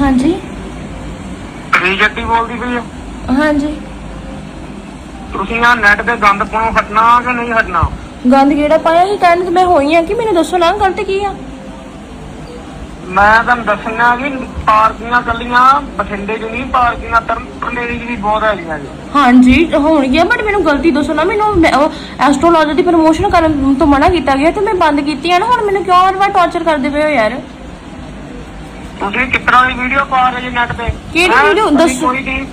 ਹਾਂਜੀ। ਕੀ ਜੱਟੀ ਬੋਲਦੀ ਪਈ ਆ? ਹਾਂਜੀ। ਤੁਸੀਂ ਆ ਨੈਟ ਤੇ ਗੰਦ ਪਾਉਣੋਂ ਹਟਣਾ ਕਿ ਨਹੀਂ ਹਟਣਾ? ਗੰਦ ਕਿਹੜਾ ਪਾਇਆ ਸੀ? ਕਹਿਣ ਤੇ ਮੈਂ ਹੋਈ ਆ ਕਿ ਮੈਨੂੰ ਦੱਸੋ ਨਾ ਗਲਤ ਕੀ ਆ? ਮੈਂ ਤੁਹਾਨੂੰ ਦੱਸਣਾ ਕਿ ਪਾਰਕੀਆਂ ਕੱਲੀਆਂ ਬਠਿੰਡੇ 'ਚ ਨਹੀਂ ਪਾਰਕੀਆਂ ਤਰਨੇਰੀ 'ਚ ਵੀ ਬਹੁਤ ਹੈਗੀਆਂ ਜੀ। ਹਾਂਜੀ ਹੋਣਗੀਆਂ ਬਟ ਮੈਨੂੰ ਗਲਤੀ ਦੱਸੋ ਨਾ ਮੈਨੂੰ ਐਸਟ੍ਰੋਲੋਜੀ ਦੀ ਪ੍ਰਮੋਸ਼ਨ ਕਰਨ ਤੋਂ ਮਨਾ ਕੀਤਾ ਗਿਆ ਤੇ ਮੈਂ ਬੰਦ ਕੀਤੀ ਆ ਨਾ ਹੁਣ ਮੈਨੂੰ ਕਿਉਂ ਹਰ ਵਾਰ ਟੌਰਚਰ ਕਰਦੇ ਪਏ ਹੋ ਯਾਰ? ਤੁਸੀਂ ਤਰ੍ਹਾਂ ਦੀ ਵੀਡੀਓ ਪਾ ਰਹੇ ਜੀ ਨੈਟ ਤੇ? ਕਿਹੜੀ ਹੈਂ? video? ਤੁਸੀਂ ਦੱਸੋ। ਕੋਈ ਨਹੀਂ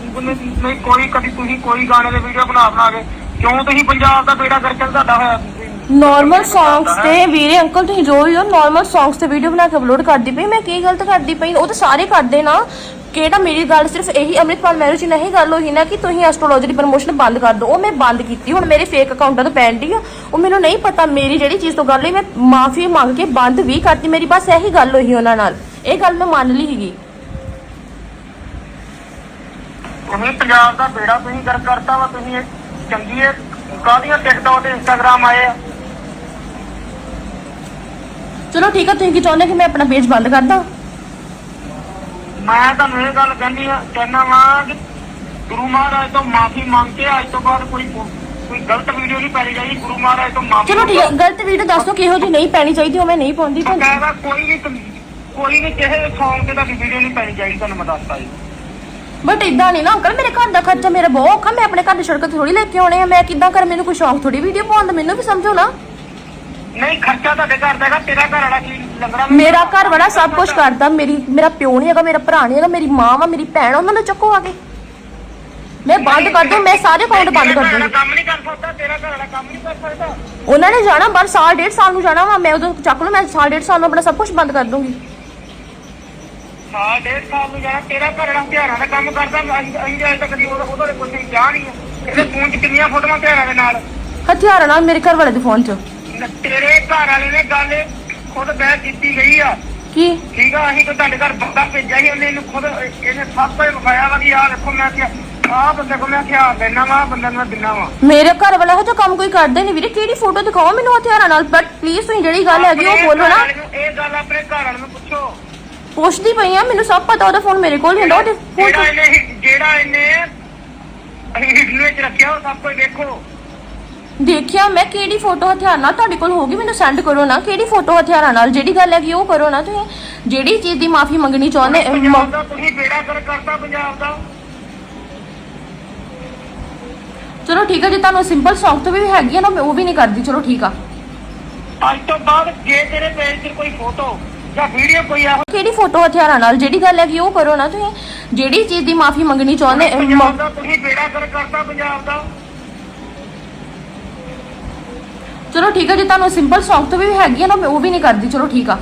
ਨਹੀਂ ਕੋਈ ਕਦੀ ਤੁਸੀਂ ਕੋਈ ਗਾਣੇ ਦੇ ਵੀਡੀਓ ਬਣਾ ਬਣਾ ਕੇ ਕਿਉਂ ਤੁਸੀਂ ਪੰਜਾਬ ਦਾ ਬੇੜਾ ਕਰਕੇ ਤੁਹਾਡਾ ਹੋਇਆ? ਨਾਰਮਲ ਸੌਂਗਸ ਤੇ ਵੀਰੇ ਅੰਕਲ ਤੁਸੀਂ ਜੋ ਵੀ ਹੋ ਨਾਰਮਲ ਸੌਂਗਸ ਤੇ ਵੀਡੀਓ ਬਣਾ ਕੇ ਅਪਲੋਡ ਕਰਦੀ ਪਈ। ਮੈਂ ਕੀ ਗਲਤ ਕਰਦੀ ਪਈ? ਉਹ ਤਾਂ ਸਾਰੇ ਕਰਦੇ ਨਾ। ਕਿਹੜਾ ਮੇਰੀ ਗੱਲ ਸਿਰਫ ਇਹੀ ਅੰਮ੍ਰਿਤਪਾਲ ਮੈਰਿਜ ਨਹੀਂ ਗੱਲ ਹੋਈ ਨਾ ਕਿ ਤੁਸੀਂ ਐਸਟ੍ਰੋਲੋਜੀ ਦੀ ਪ੍ਰਮੋਸ਼ਨ ਬੰਦ ਕਰ ਦਿਓ। ਉਹ ਮੈਂ ਬੰਦ ਕੀਤੀ। ਹੁਣ ਮੇਰੇ ਫੇਕ ਅਕਾਊਂਟਾਂ ਤੋਂ ਪੈਂਡੀ ਆ। ਉਹ ਮੈਨੂੰ ਨਹੀਂ ਪਤਾ ਮੇਰੀ ਜਿਹੜੀ ਚੀਜ਼ ਤੋਂ ਗੱਲ ਹੋਈ ਮੈਂ ਮਾਫੀ ਮੰਗ ਕੇ ਬੰਦ ਵੀ ਕਰਤੀ। ਮੇਰੀ ਬਸ ਇਹੀ ਗੱਲ ਹੋਈ ਉਹਨਾਂ ਨਾਲ। ਇਹ ਗੱਲ ਮੈਂ ਮੰਨ ਲਈ ਸੀਗੀ। ਤੁਸੀਂ ਪੰਜਾਬ ਦਾ ਬੇੜਾ ਤੁਸੀਂ ਕਰ ਕਰਤਾ ਵਾ ਤੁਸੀਂ ਇਹ ਚੰਗੀ ਹੈ ਕਾਹਦੀਆਂ ਟਿਕਟੌਕ ਤੇ ਇੰਸਟਾਗ੍ਰਾਮ ਆਏ ਆ? ਚਲੋ ਠੀਕ ਆ ਤੁਸੀਂ ਕੀ ਚਾਹੁੰਦੇ ਕਿ ਮੈਂ ਆਪਣਾ ਪੇਜ ਬੰਦ ਕਰ ਦਾਂ? ਮੈਂ ਤੁਹਾਨੂੰ ਇਹ ਗੱਲ ਕਹਿੰਦੀ ਆ ਕਹਿਣਾ ਵਾਂ ਕਿ ਗੁਰੂ ਮਹਾਰਾਜ ਤੋਂ ਮਾਫੀ ਮੰਗ ਕੇ ਅੱਜ ਤੋਂ ਬਾਅਦ ਕੋਈ ਕੋਈ ਗਲਤ ਵੀਡੀਓ ਨਹੀਂ ਪਾਈ ਜਾਏਗੀ ਗੁਰੂ ਮਹਾਰਾਜ ਤੋਂ ਮਾਫੀ ਚਲੋ ਠੀਕ ਹੈ ਗਲਤ ਵੀਡੀਓ ਦੱਸੋ ਕਿਹੋ ਜਿਹੀ ਨਹੀਂ ਪੈਣੀ ਚਾਹੀਦੀ ਉਹ ਮੈਂ ਨਹੀਂ ਪਾਉਂਦੀ ਕਹਿੰਦਾ ਕੋਈ ਵੀ ਕੋਈ ਵੀ ਕਿਸੇ ਸੌਂਗ ਤੇ ਤੁਹਾਡੀ ਵੀਡੀਓ ਨਹੀਂ ਪਾਈ ਜਾਏਗੀ ਤੁਹਾਨੂੰ ਮੈਂ ਦੱਸਦਾ ਜੀ। ਬਟ ਇਦਾਂ ਨਹੀਂ ਨਾ ਅੰਕਲ ਮੇਰੇ ਘਰ ਦਾ ਖਰਚਾ ਮੇਰਾ ਬਹੁਤ ਔਖਾ ਮੈਂ ਆਪਣੇ ਘਰ ਦੀ ਸੜਕ ਥੋੜੀ ਲੈ ਕੇ ਆਉਣੇ ਆ ਮੈਂ ਕਿੱਦਾਂ ਕਰ ਮੈਨੂੰ ਕੋਈ ਸ਼ੌਂਕ ਥੋੜੀ ਵੀਡੀਓ ਪਾਉਣ ਦਾ ਮੈਨੂੰ ਵੀ ਸਮਝੋ ਨਾ। ਨਹੀਂ ਖਰਚਾ ਤੁਹਾਡੇ ਘਰ ਦਾ ਹੈਗਾ ਤੇਰਾ ਘਰ ਵਾਲਾ ਕੀ ਲੰਗੜਾ ਮੇਰਾ ਘਰ ਵਾਲਾ ਸਭ ਕੁਝ ਕਰਦਾ ਮੇਰੀ ਮੇਰਾ ਪਿਓ ਨਹੀਂ ਹੈਗਾ ਮੇਰਾ ਭਰਾ ਨਹੀਂ ਹੈਗਾ ਮੇਰੀ ਮਾਂ ਵਾ ਮੇਰੀ ਭੈਣ ਉਹਨਾਂ ਨੂੰ ਚੱਕੋ ਆ ਕੇ। ਮੈਂ ਬੰਦ ਕਰ ਦੂੰ ਮੈਂ ਸਾਰੇ ਅਕਾਊਂਟ ਬੰਦ ਕਰ ਦੂੰਗੀ। ਕੰਮ ਨਹੀਂ ਕਰ ਸਕਦਾ ਤੇਰਾ ਘਰ ਵਾਲਾ ਕੰਮ ਨਹੀਂ ਕਰ ਸਕਦਾ। ਉਹਨਾਂ ਨੇ ਜਾਣਾ ਬਾਹਰ ਸਾਲ ਡੇਢ ਸਾਲ ਨੂੰ ਜਾਣਾ ਵਾ ਮੈਂ ਉਦੋਂ ਚੱਕ ਲੂ ਮੈਂ ਸਾਲ ਡੇਢ ਸਾਲ ਨੂੰ ਆਪਣਾ ਸਭ ਕੁਝ ਬੰਦ ਕਰ ਦੂੰਗੀ। ਸਾਲ ਡੇਢ ਸਾਲ ਨੂੰ ਜਾਣਾ ਤੇਰਾ ਘਰ ਵਾਲਾ ਹਥਿਆਰਾਂ ਦਾ ਕੰਮ ਕਰਦਾ ਅਸੀਂ ਅਸੀਂ ਤਾਂ ਅਜੇ ਤੱਕ ਕਦੀ ਉਹਦਾ ਉਹਦੇ ਕੁਝ ਨਹੀਂ ਕਿਹਾ ਨਹੀਂ ਹੈ ਇਹਦੇ ਫੋਨ 'ਚ ਕਿੰਨੀਆਂ ਫੋਟੋਆਂ ਹਥਿਆਰਾਂ ਦੇ ਨਾਲ? ਹਥਿਆਰਾਂ ਨਾਲ ਮੇਰੇ ਘਰ ਵਾਲੇ ਦੇ ਫੋਨ 'ਚ। ਤੇਰੇ ਘਰ ਵਾਲੇ ਨੇ ਗੱਲ ਖੁਦ ਬਹਿ ਕੀਤੀ ਗਈ ਆ। ਕੀ? ਠੀਕ ਆ ਅਸੀਂ ਤਾਂ ਤੁਹਾਡੇ ਘਰ ਬੰਦਾ ਭੇਜਿਆ ਸੀ ਉਹਨੇ ਇਹਨੂੰ ਖੁਦ ਇਹਨੇ ਸਭ ਕੁਝ ਵਿਖਾਇਆ ਵਾ ਕਿ ਆਹ ਦੇਖੋ ਮੈਂ ਕਿਹਾ ਆਹ ਬੰਦੇ ਕੋਲ ਮੈਂ ਹਥਿਆਰ ਦੇਣਾ ਵਾ ਬੰਦੇ ਨੂੰ ਦਿਨਾ ਵਾ। ਮੇਰੇ ਘਰ ਵਾਲਾ ਜਿਹਾ ਕੰਮ ਕੋਈ ਕਰਦਾ ਹੀ ਨਹੀਂ ਵੀਰੇ ਕਿਹੜੀ ਫੋਟੋ ਦਿਖਾਓ ਮੈਨੂੰ ਹਥਿਆਰਾਂ ਨਾਲ? ਬਟ ਪਲੀਜ਼ ਤੁਸੀਂ ਜਿਹੜੀ ਗੱਲ ਹੈਗੀ ਉਹ ਬੋਲੋ ਨਾ ਇਹ ਗੱਲ ਆਪਣੇ ਘਰ ਵਾਲੇ ਨੂੰ ਪੁੱਛੋ। ਪੁੱਛਦੀ ਪਈ ਆ ਮੈਨੂੰ ਸਭ ਪਤਾ ਉਹਦਾ ਫੋਨ ਮੇਰੇ ਕੋਲ ਹੀ ਹੁੰਦਾ ਉਹਦੇ ਜਿਹੜਾ 'ਚ ਇਹਨੇ ਜਿਹੜਾ ਇਹਨੇ ਹਿੱਡਲੇ ਵਿੱਚ ਰੱਖਿਆ ਉਹ ਸਭ ਕੁਝ ਦੇਖੋ। ਦੇਖਿਆ ਮੈਂ ਕਿਹੜੀ ਫੋਟੋ ਹਥਿਆਰ ਨਾਲ ਤੁਹਾਡੇ ਕੋਲ ਹੋਗੀ ਮੈਨੂੰ ਸੈਂਡ ਕਰੋ ਨਾ ਕਿਹੜੀ ਫੋਟੋ ਹਥਿਆਰਾਂ ਨਾਲ ਜਿਹੜੀ ਗੱਲ ਹੈਗੀ ਉਹ ਕਰੋ ਨਾ ਤੁਸੀਂ। ਜਿਹੜੀ ਚੀਜ਼ ਦੀ ਮਾਫੀ ਮੰਗਣੀ ਚਾਹੁੰਦੇ ਅਮ, ਪੰਜਾਬ ਦਾ ਤੁਸੀਂ ਬੇੜਾ ਕਰ ਕਰਤਾ ਪੰਜਾਬ ਦਾ। ਚਲੋ ਠੀਕ ਹੈ ਜੇ ਤੁਹਾਨੂੰ ਸਿੰਪਲ ਸੌਂਗ ਤੋਂ ਵੀ ਹੈਗੀ ਆ ਨਾ ਮੈਂ ਉਹ ਵੀ ਨਹੀਂ ਕਰਦੀ ਚਲੋ ਠੀਕ ਆ। ਅੱਜ ਤੋਂ ਬਾਅਦ ਜੇ ਤੇਰੇ ਪੇਜ ਤੇ ਕੋਈ ਫੋਟੋ ਜਾਂ ਵੀਡੀਓ ਕੋਈ ਇਹੋ ਕਿਹੜੀ ਫੋਟੋ ਹਥਿਆਰਾਂ ਨਾਲ? ਜਿਹੜੀ ਗੱਲ ਹੈਗੀ ਉਹ ਕਰੋ ਨਾ ਤੁਸੀਂ। ਜਿਹੜੀ ਚੀਜ਼ ਦੀ ਮਾਫੀ ਮੰਗਣੀ ਚਾਹੁੰਦੇ ਪੰਜਾਬ ਦਾ ਤੁਸੀਂ ਬੇੜਾ ਕਰ ਕਰਤਾ ਪੰਜਾਬ ਦਾ। ਚਲੋ ਠੀਕ ਹੈ ਜੇ ਤੁਹਾਨੂੰ ਸਿੰਪਲ ਸੌਂਗ ਤੋਂ ਵੀ ਹੈਗੀ ਨਾ ਮੈਂ ਉਹ ਵੀ ਨਹੀਂ ਕਰਦੀ। ਚਲੋ ਠੀਕ ਆ।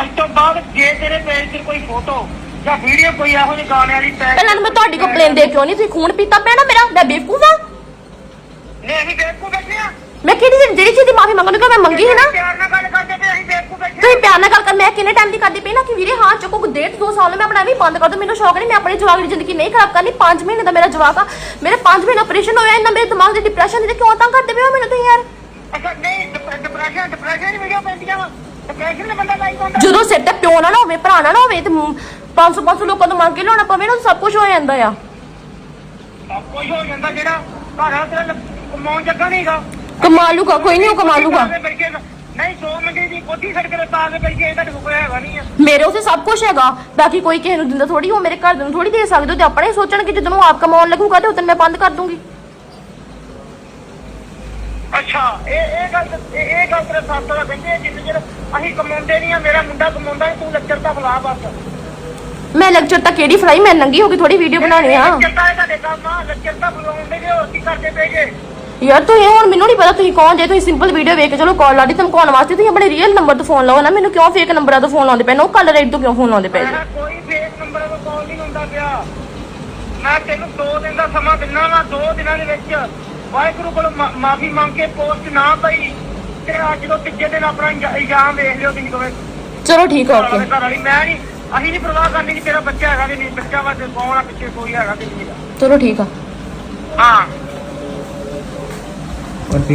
ਅੱਜ ਤੋਂ ਬਾਅਦ ਜੇ ਤੇਰੇ ਪੇਜ ਤੇ ਕੋਈ ਫੋਟੋ ਜਾਂ ਵੀਡੀਓ ਕੋਈ ਇਹੋ ਜਿਹੇ ਗਾਣੇ ਵਾਲੀ ਪੈਕ ਪਹਿਲਾਂ ਤਾਂ ਮੈਂ ਤੁਹਾਡੀ ਕੰਪਲੇਨ ਦੇ ਕਿਉਂ ਨਹੀਂ? ਤੁਸੀਂ ਖੂਨ ਪੀਤਾ ਪਿਆ ਨਾ ਮੇਰਾ ਮੈਂ ਬੇਵਕੂਫ ਆ। ਨਹੀਂ ਅਸੀਂ ਬੇਵਕੂਫ ਬੈਠੇ ਆ। ਮੈਂ ਕਿਹੜੀ ਜਿਹੜੀ ਚੀਜ਼ ਦੀ ਮਾਫੀ ਮੰਗਣੀ ਕਿ ਮੈਂ ਮੰਗੀ ਹੈ ਨਾ। ਪਿਆਰ ਨਾਲ ਗੱਲ ਕਰਦੇ ਤੇ ਅਸੀਂ ਬੇਵਕੂਫ ਬੈਠੇ ਤੁਸੀਂ ਪਿਆਰ ਨਾਲ ਗੱਲ ਕਰ ਮੈਂ ਕਿੰਨੇ ਟਾਈਮ ਦੀ ਕਰਦੀ ਪਈ ਨਾ ਕਿ ਵੀਰੇ ਹਾਂ ਚੁੱਕੋ ਡੇਢ ਦੋ ਸਾਲ ਮੈਂ ਆਪਣਾ ਵੀ ਬੰਦ ਕਰ ਦੂੰ ਮੈਨੂੰ ਸ਼ੌਕ ਨਹੀਂ ਮੈਂ ਆਪਣੀ ਜਵਾਕ ਦੀ ਜ਼ਿੰਦਗੀ ਨਹੀਂ ਖਰਾਬ ਕਰਨੀ 5 ਮਹੀਨੇ ਦਾ ਮੇਰਾ ਜਵਾਕ ਆ ਮੇਰੇ 5 ਮਹੀਨੇ ਆਪਰੇਸ਼ਨ ਹੋਇਆ ਇਹਨਾਂ ਮੇਰੇ ਦਿਮਾਗ ਦੇ ਡਿਪਰੈਸ਼ਨ ਦੇ ਕਿਉਂ ਤੰਗ ਕਰਦੇ ਪਏ ਹੋ ਮੈਨੂੰ ਤੁਸੀਂ ਯਾਰ? ਅੱਛਾ ਨਹੀਂ ਡਿਪਰੈਸ਼ਨ ਡਿਪਰੈਸ਼ਨ ਵੀਡੀਓ ਪੈਂਦੀਆਂ ਵਾ ਡਿਪਰੈਸ਼ਨ ਦੇ ਬੰਦਾ ਲਾਈਕ ਹੁੰਦਾ ਜਦੋਂ ਸਿਰ ਤੇ ਪਿਓ ਨਾ ਨਾ ਹੋਵੇ ਭਰਾ ਨਾ ਨਾ ਹੋਵੇ ਤੇ 500 500 ਲੋਕਾਂ ਤੋਂ ਮੰਗ ਕੇ ਲਿਆਉਣਾ ਪਵੇ ਨਾ ਸਭ ਕੁਝ ਹੋ ਜਾਂਦਾ ਆ। ਸਭ ਕੁਝ ਹੋ ਜਾਂਦਾ ਜਿਹੜਾ ਘਰ ਵਾਲਾ ਤੇਰਾ ਕਮਾਉਣ ਜੱਗਾ ਨਹੀਂਗਾ ਕਮਾ ਲੂਗਾ ਕੋਈ ਨਹੀਂ ਕਮਾ ਲੂਗਾ ਨਹੀਂ 100 ਮੰਗੇ ਦੀ ਕੋਠੀ ਸੜਕ ਤੇ ਪਾ ਕੇ ਬੈਠੇ ਇਹਦਾ ਕੋਈ ਹੈਗਾ ਨਹੀਂ ਆ ਮੇਰੇ ਉਸੇ ਸਭ ਕੁਝ ਹੈਗਾ। ਬਾਕੀ ਕੋਈ ਕਿਸੇ ਨੂੰ ਦਿੰਦਾ ਥੋੜੀ ਉਹ ਮੇਰੇ ਘਰ ਦੇ ਨੂੰ ਥੋੜੀ ਦੇ ਸਕਦੇ ਹੋ ਤੇ ਆਪਣੇ ਹੀ ਸੋਚਣਗੇ ਜਦੋਂ ਉਹ ਆਪ ਕਮਾਉਣ ਲੱਗੂਗਾ ਤੇ ਉਦੋਂ ਮੈਂ ਬੰਦ ਕਰ ਦੂੰਗੀ। ਅੱਛਾ ਇਹ ਇਹ ਗੱਲ ਇਹ ਇਹ ਗੱਲ ਤੇਰੇ ਸਾਥ ਦਾ ਕਹਿੰਦੇ ਆ, ਜਿੰਨੇ ਚਿਰ ਅਸੀਂ ਕਮਾਉਂਦੇ ਨਹੀਂ ਆ ਮੇਰਾ ਮੁੰਡਾ ਕਮਾਉਂਦਾ ਹੈ, ਤੂੰ ਤਾਂ ਬੁਲਾ ਬਸ। ਮੈਂ ਲੈਕਚਰ ਤਾਂ ਕਿਹੜੀ ਫਰਾਈ ਮੈਂ ਨੰਗੀ ਹੋ ਕੇ ਥੋੜੀ ਵੀਡੀਓ ਬਣਾਉਣੀ ਆ। ਲੱਚਰ ਤਾਂ ਇਹ ਤੁਹਾਡੇ ਕੰਮ ਆ ਲੱਚਰ ਤਾਂ ਬੁਲਾਉਂਦੇ ਜੇ ਹੋਰ ਕੀ ਕਰਦੇ ਪਏਗੇ ਯਾਰ ਤੁਸੀਂ ਹੁਣ ਮੈਨੂੰ ਨਹੀਂ ਪਤਾ ਤੁਸੀਂ ਕੌਣ ਜੇ ਤੁਸੀਂ ਸਿੰਪਲ ਵੀਡੀਓ ਵੇਖ ਕੇ ਚਲੋ ਕਾਲ ਲਾ ਦੀ ਧਮਕਾਉਣ ਵਾਸਤੇ? ਤੁਸੀਂ ਆਪਣੇ ਰੀਅਲ ਨੰਬਰ ਤੋਂ ਫੋਨ ਲਾਓ ਨਾ ਮੈਨੂੰ ਕਿਉਂ ਫੇਕ ਨੰਬਰਾਂ ਤੋਂ ਫੋਨ ਲਾਉਂਦੇ ਪਏ ਨੇ? ਉਹ ਕਲਰ ਤੋਂ ਕਿਉਂ ਫੋਨ ਲਾਉਂਦੇ ਪਏ ਜੀ? ਮੈਂ ਕੋਈ ਫੇਕ ਨੰਬਰ ਤੋਂ ਕਾਲ ਨਹੀਂ ਹੁੰਦਾ ਪਿਆ। ਮੈਂ ਤੈਨੂੰ 2 ਦਿਨ ਦਾ ਸਮਾਂ ਦਿੰਦਾ ਵਾ 2 ਦਿਨਾਂ ਦੇ ਵਿੱਚ। ਵਾਹਿਗੁਰੂ ਕੋਲ ਮਾਫੀ ਮੰਗ ਕੇ ਪੋਸਟ ਨਾ ਪਈ ਤੇ ਅੱਜ ਤੋਂ ਤੀਜੇ ਦਿਨ ਆਪਣਾ ਇਲਜ਼ਾ- ਇਲਜ਼ਾਮ ਵੇਖ ਲਿਓ ਤੁਸੀਂ ਦੋਵੇਂ। ਚਲੋ ਠੀਕ ਆ ਘਰ ਓਕੇ ਵਾਲੀ ਮੈਂ ਨਹੀਂ ਅਸੀਂ ਨਹੀਂ ਪਰਵਾਹ ਕਰਨੀ ਕਿ ਤੇਰਾ ਬੱਚਾ ਹੈਗਾ ਕਿ ਨਹੀਂ ਬੱਚਾ ਵਾ ਤੇ ਕੌਣ ਆ ਪਿੱਛੇ ਕੋਈ ਹੈਗਾ ਕਿ ਨਹੀਂ ਹੈਗਾ। ਚਲੋ ਠੀਕ ਆ। ਹਾਂ। วันที่